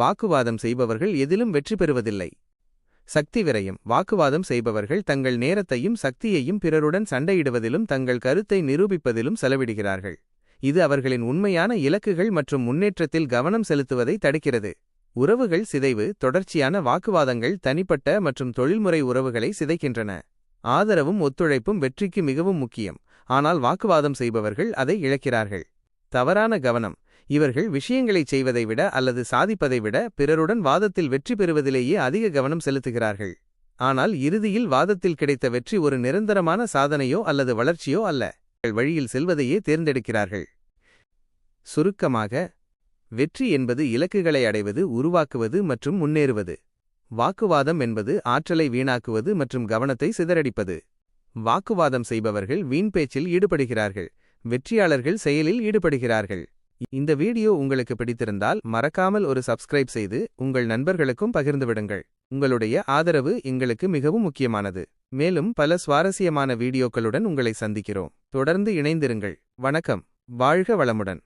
வாக்குவாதம் செய்பவர்கள் எதிலும் வெற்றி பெறுவதில்லை. சக்தி விரயம். வாக்குவாதம் செய்பவர்கள் தங்கள் நேரத்தையும் சக்தியையும் பிறருடன் சண்டையிடுவதிலும் தங்கள் கருத்தை நிரூபிப்பதிலும் செலவிடுகிறார்கள். இது அவர்களின் உண்மையான இலக்குகள் மற்றும் முன்னேற்றத்தில் கவனம் செலுத்துவதை தடுக்கிறது. உறவுகள் சிதைவு தொடர்ச்சியான வாக்குவாதங்கள் தனிப்பட்ட மற்றும் தொழில்முறை உறவுகளை சிதைக்கின்றன. ஆதரவும் ஒத்துழைப்பும் வெற்றிக்கு மிகவும் முக்கியம். ஆனால் வாக்குவாதம் செய்பவர்கள் அதை இழக்கிறார்கள். தவறான கவனம். இவர்கள் விஷயங்களைச் செய்வதை விட அல்லது சாதிப்பதை விட பிறருடன் வாதத்தில் வெற்றி பெறுவதிலேயே அதிக கவனம் செலுத்துகிறார்கள். ஆனால் இறுதியில் வாதத்தில் கிடைத்த வெற்றி ஒரு நிரந்தரமான சாதனையோ அல்லது வளர்ச்சியோ அல்ல. வழியில் செல்வதையே தேர்ந்தெடுக்கிறார்கள். சுருக்கமாக வெற்றி என்பது இலக்குகளை அடைவது உருவாக்குவது மற்றும் முன்னேறுவது. வாக்குவாதம் என்பது ஆற்றலை வீணாக்குவது மற்றும் கவனத்தை சிதறடிப்பது. வாக்குவாதம் செய்பவர்கள் வீண் பேச்சில் ஈடுபடுகிறார்கள். வெற்றியாளர்கள் செயலில் ஈடுபடுகிறார்கள். இந்த வீடியோ உங்களுக்கு பிடித்திருந்தால் மறக்காமல் ஒரு சப்ஸ்கிரைப் செய்து உங்கள் நண்பர்களுக்கும் பகிர்ந்துவிடுங்கள் உங்களுடைய ஆதரவு எங்களுக்கு மிகவும் முக்கியமானது. மேலும் பல சுவாரஸ்யமான வீடியோக்களுடன் உங்களை சந்திக்கிறோம். தொடர்ந்து இணைந்திருங்கள். வணக்கம். வாழ்க வளமுடன்.